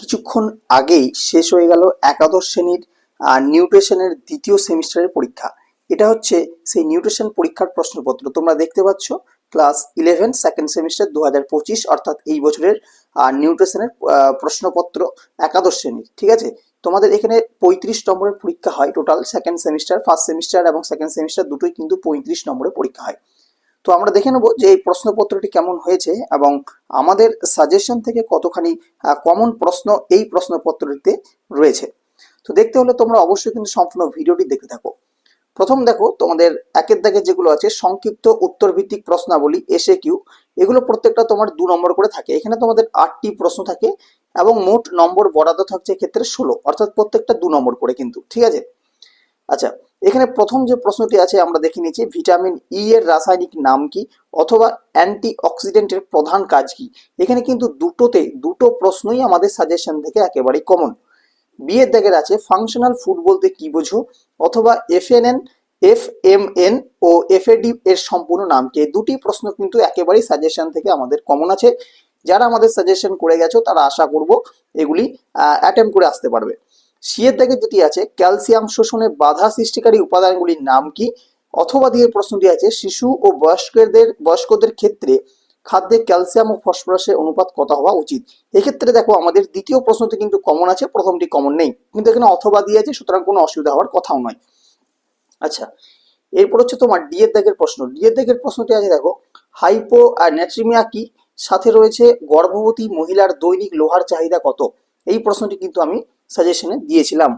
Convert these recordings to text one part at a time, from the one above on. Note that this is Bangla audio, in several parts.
কিছুক্ষণ আগেই শেষ হয়ে গেল একাদশ শ্রেণির নিউট্রিশনের দ্বিতীয় সেমিস্টারের পরীক্ষা। এটা হচ্ছে সেই নিউট্রিশন পরীক্ষার প্রশ্নপত্র। তোমরা দেখতে পাচ্ছ, ক্লাস ইলেভেন সেকেন্ড সেমিস্টার দু হাজার পঁচিশ, অর্থাৎ এই বছরের নিউট্রিশনের প্রশ্নপত্র একাদশ শ্রেণির। ঠিক আছে? তোমাদের এখানে পঁয়ত্রিশ নম্বরের পরীক্ষা হয় total. Second semester first semester এবং সেকেন্ড সেমিস্টার দুটোই কিন্তু পঁয়ত্রিশ নম্বরের পরীক্ষা হয়। তো আমরা দেখে নেব যে এই প্রশ্নপত্রটি কেমন হয়েছে এবং আমাদের সাজেশন থেকে কতখানি কমন প্রশ্ন এই প্রশ্নপত্রটিতে রয়েছে। তো দেখতে হলে তোমরা অবশ্যই কিন্তু সম্পূর্ণ ভিডিওটি দেখতে থাকো। প্রথম দেখো, তোমাদের একের দাগে যেগুলো আছে, সংক্ষিপ্ত উত্তর ভিত্তিক প্রশ্নাবলী এসে কিউ এগুলো প্রত্যেকটা তোমার দু নম্বর করে থাকে। এখানে তোমাদের আটটি প্রশ্ন থাকে এবং মোট নম্বর বরাদ্দ থাকছে এক্ষেত্রে ষোলো, অর্থাৎ প্রত্যেকটা দু নম্বর করে কিন্তু, ঠিক আছে? আচ্ছা এখানে প্রথম যে প্রশ্নটি আছে, আমরা দেখে নিয়েছি, ভিটামিন ই এর রাসায়নিক নাম কি অথবা অ্যান্টি অক্সিডেন্টের প্রধান কাজ কি? এখানে কিন্তু দুটোতে, দুটো প্রশ্নই আমাদের সাজেশন থেকে একেবারেই কমন বিয়ের দাগের আছে ফাংশনাল ফুড বলতে কি বোঝো? অথবা এফএনএন এফ এম এন ও এফএডি এর সম্পূর্ণ নাম কি? দুটি প্রশ্ন কিন্তু একেবারেই সাজেশন থেকে আমাদের কমন আছে। যারা আমাদের সাজেশন করে গেছো, তারা আশা করব এগুলি অ্যাটেম্প করে আসতে পারবে। সিয়ের দাগে যেটি আছে, ক্যালসিয়াম শোষণে বাধা সৃষ্টিকারী উপাদানগুলির নাম কি? অথবা দিয়ে প্রশ্নটি আছে, শিশু ও বয়স্কদের বয়স্কদের ক্ষেত্রে খাদ্যে ক্যালসিয়াম ও ফসফরাসের অনুপাত কত হওয়া উচিত? এক্ষেত্রে দেখো, আমাদের দ্বিতীয় প্রশ্নটি কিন্তু কমন আছে, প্রথমটি কমন নেই। কিন্তু এখানে অথবা দিয়ে আছে, সুতরাং কোনো অসুবিধা হওয়ার কথাও নয়। আচ্ছা এরপর হচ্ছে তোমার ডিএর দাগের প্রশ্ন। ডিএর দাগের প্রশ্নটি আছে, দেখো হাইপো আর ন্যাট্রিমিয়া কি? সাথে রয়েছে গর্ভবতী মহিলার দৈনিক লোহার চাহিদা কত? এই প্রশ্নটি কিন্তু আমি সাজেশনে দিয়েছিলাম।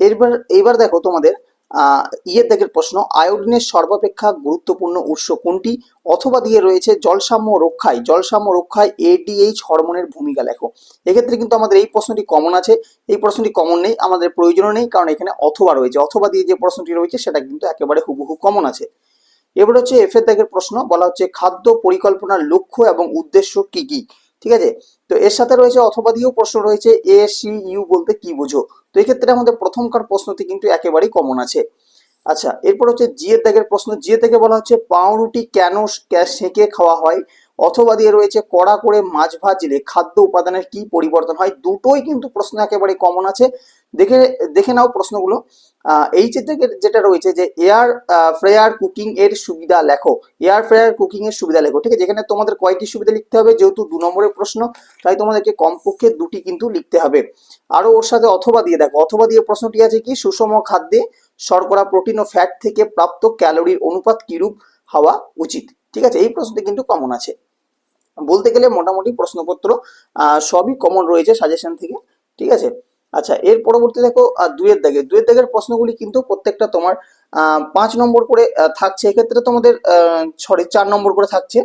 এরবার এইবার দেখো তোমাদের ইয়ের দাগের প্রশ্ন, আয়োডিনের সর্বাপেক্ষা গুরুত্বপূর্ণ উৎস কোনটি? অথবা দিয়ে রয়েছে জলসাম্য রক্ষায় জলসাম্য রক্ষায় এডিএইচ হরমোনের ভূমিকা লেখো। এক্ষেত্রে কিন্তু আমাদের এই প্রশ্নটি কমন আছে, এই প্রশ্নটি কমন নেই, আমাদের প্রয়োজনও নেই, কারণ এখানে অথবা রয়েছে। অথবা দিয়ে যে প্রশ্নটি রয়েছে, সেটা কিন্তু একেবারে হুবহু কমন আছে। এবার হচ্ছে এফের দাগের প্রশ্ন, বলা হচ্ছে খাদ্য পরিকল্পনার লক্ষ্য এবং উদ্দেশ্য কি কি? ঠিক আছে? তো এর সাথে রয়েছে অথবা দিয়েও প্রশ্ন রয়েছে, এ, সি, ইউ বলতে কি বুঝো? তো এক্ষেত্রে আমাদের প্রথমকার প্রশ্নটি কিন্তু একেবারেই কমন আছে। আচ্ছা এরপর হচ্ছে জিয়ের দাগের প্রশ্ন। জিয়ে থেকে বলা হচ্ছে পাউরুটি কেন সেঁকে খাওয়া হয়? অথবা দিয়ে রয়েছে কড়া করে মাছ ভাজলে খাদ্য উপাদানের কি পরিবর্তন হয়? দুটোই কিন্তু প্রশ্ন একেবারে কমন আছে। দেখে দেখে নাও প্রশ্নগুলো। এই যে থেকে যেটা রয়েছে যে এয়ার ফ্রেয়ার কুকিং এর সুবিধা লেখো। এয়ার ফ্রেয়ার কুকিং এর সুবিধা লেখো। ঠিক আছে? যেখানে তোমাদের কয়টি সুবিধা লিখতে হবে? যেহেতু দু নম্বরের প্রশ্ন, তাই তোমাদেরকে কমপক্ষে দুটি কিন্তু লিখতে হবে। আরও ওর সাথে অথবা দিয়ে দেখো। অথবা দিয়ে প্রশ্নটি আছে কি? সুষম খাদ্যে শর্করা প্রোটিন ও ফ্যাট থেকে প্রাপ্ত ক্যালোরির অনুপাত কিরূপ হওয়া উচিত? ঠিক আছে? এই প্রশ্নটি কিন্তু কমন আছে। বলতে গেলে মোটামুটি প্রশ্নপত্র সবই কমন রয়েছে সাজেশন থেকে, ঠিক আছে? আচ্ছা এর পরবর্তী দেখো দুয়ের দাগে। দুয়ের দাগের প্রশ্নগুলি কিন্তু প্রত্যেকটা তোমার পাঁচ নম্বর করে থাকছে। এক্ষেত্রে তোমাদের সরি চার নম্বর করে থাকছে।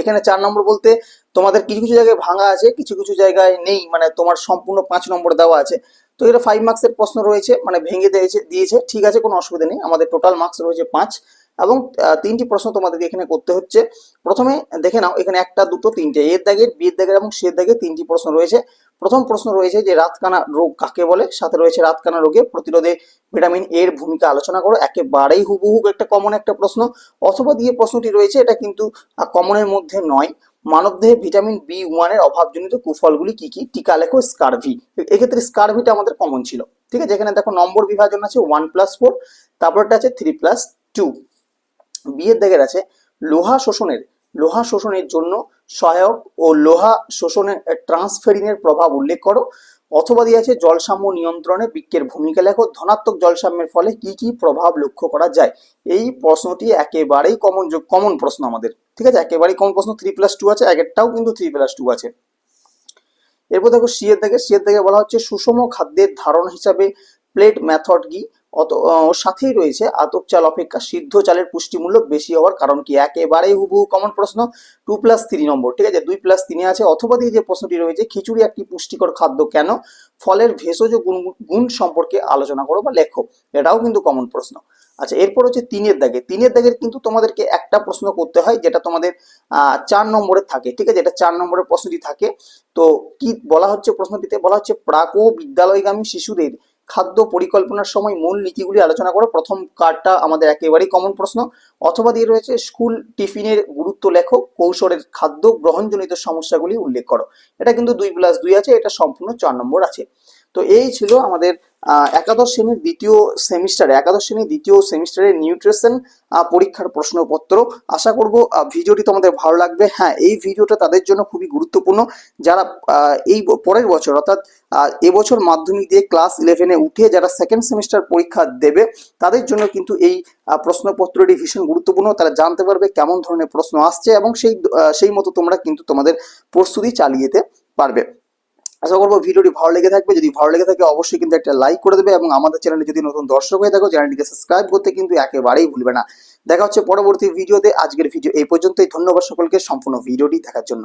এখানে চার নম্বর বলতে তোমাদের কিছু কিছু জায়গায় ভাঙা আছে, কিছু কিছু জায়গায় নেই মানে তোমার সম্পূর্ণ পাঁচ নম্বর দেওয়া আছে। তো এটা ফাইভ মার্কসের প্রশ্ন রয়েছে মানে ভেঙে দিয়েছে দিয়েছে, ঠিক আছে, কোনো অসুবিধা নেই। আমাদের টোটাল মার্কস রয়েছে পাঁচ। এবং তিনটি প্রশ্ন তোমাদেরকে এখানে করতে হচ্ছে। প্রথমে দেখে নাও, এখানে একটা, দুটো, তিনটে, এর দাগের বিয়ের দাগের এবং সের দাগে তিনটি প্রশ্ন রয়েছে। প্রথম প্রশ্ন রয়েছে যে, রাতকানা রোগ কাকে বলে? সাথে রয়েছে রাতকানা রোগে প্রতিরোধে ভিটামিন এর ভূমিকা আলোচনা করো। একেবারেই হুবহু একটা কমন একটা প্রশ্ন। অথবা দিয়ে প্রশ্নটি রয়েছে, এটা কিন্তু কমনের মধ্যে নয়। মানবদেহে ভিটামিন বি ওয়ানের অভাবজনিত কুফলগুলি কি কি? টিকা লেখো, স্কারভি। এক্ষেত্রে স্কারভিটা আমাদের কমন ছিল। ঠিক আছে, এখানে দেখো নম্বর বিভাজন আছে ওয়ান প্লাস ফোর তারপরটা আছে থ্রি প্লাস টু বিয়ের দাগের আছে লোহা শোষণের লোহা শোষণের জন্য সহায়ক ও লোহা শোষণের ট্রান্সফেরিনের প্রভাব উল্লেখ করো। অথবা দিয়ে আছে জলসাম্য নিয়ন্ত্রণে বৃক্ষের ভূমিকা লেখো। ধনাত্মক জলসাম্যের ফলে কি কি প্রভাব লক্ষ্য করা যায়? এই প্রশ্নটি একেবারেই কমন কমন প্রশ্ন আমাদের। ঠিক আছে? একেবারেই কমন প্রশ্ন থ্রি প্লাস টু আছে, আগেরটাও কিন্তু থ্রি প্লাস টু আছে। এরপর দেখো সিয়ের থেকে সিয়ের থেকে বলা হচ্ছে, সুষম খাদ্যের ধারণ হিসাবে প্লেট মেথড কি? অত সাথেই রয়েছে। আতপ চাল অপেক্ষা সিদ্ধ চালের পুষ্টিমূল্য বেশি হওয়ার কারণ কি? একেবারেই হুবহু কমন প্রশ্ন। টু প্লাস থ্রি নম্বর, ঠিক আছে? দুই প্লাস তিনে আছে। অথবা দিয়ে যে প্রশ্নটি রয়েছে, খিচুড়ি একটি পুষ্টিকর খাদ্য কেন? ফলের ভেষজ গুণ গুণ সম্পর্কে আলোচনা করো বা লেখো। এটাও কিন্তু কমন প্রশ্ন। আচ্ছা এরপর হচ্ছে তিনের দাগে। তিনের দাগের কিন্তু তোমাদেরকে একটা প্রশ্ন করতে হয়, যেটা তোমাদের চার নম্বরে থাকে, ঠিক আছে? এটা চার নম্বরের প্রশ্নটি থাকে। তো কি বলা হচ্ছে প্রশ্নটিতে? বলা হচ্ছে প্রাক ও বিদ্যালয়গামী শিশুদের খাদ্য পরিকল্পনার সময় মূল নীতিগুলি আলোচনা করো। প্রথম কার্ডটা আমাদের একেবারেই কমন প্রশ্ন। অথবা দিয়ে রয়েছে স্কুল টিফিনের গুরুত্ব লেখো, কৌশলের খাদ্য গ্রহণজনিত সমস্যাগুলি উল্লেখ করো। এটা কিন্তু দুই প্লাস দুই আছে, এটা সম্পূর্ণ চার নম্বর আছে। তো এই ছিল আমাদের একাদশ শ্রেণির দ্বিতীয় সেমিস্টারে, একাদশ শ্রেণির দ্বিতীয় সেমিস্টারের নিউট্রিশন পরীক্ষার প্রশ্নপত্র। আশা করব ভিডিওটি তোমাদের ভালো লাগবে। হ্যাঁ এই ভিডিওটা তাদের জন্য খুবই গুরুত্বপূর্ণ। যারা এই পরের বছর, অর্থাৎ এবছর মাধ্যমিক দিয়ে ক্লাস ইলেভেনে উঠে যারা সেকেন্ড সেমিস্টার পরীক্ষা দেবে, তাদের জন্য কিন্তু এই প্রশ্নপত্রটি ভীষণ গুরুত্বপূর্ণ। তারা জানতে পারবে কেমন ধরনের প্রশ্ন আসছে এবং সেই সেই মতো তোমরা কিন্তু তোমাদের প্রস্তুতি চালিয়ে যেতে পারবে। আশা করব ভিডিওটি ভালো লেগে থাকবে। যদি ভালো লেগে থাকে, অবশ্যই কিন্তু একটা লাইক করে দেবে এবং আমাদের চ্যানেলে যদি নতুন দর্শক হয়ে থাকো চ্যানেলটিকে সাবস্ক্রাইব করতে কিন্তু একেবারেই ভুলবে না। দেখা হচ্ছে পরবর্তী ভিডিওতে। আজকের ভিডিও এই পর্যন্তই। ধন্যবাদ সকলকে। সম্পূর্ণ ভিডিওটি দেখার জন্য।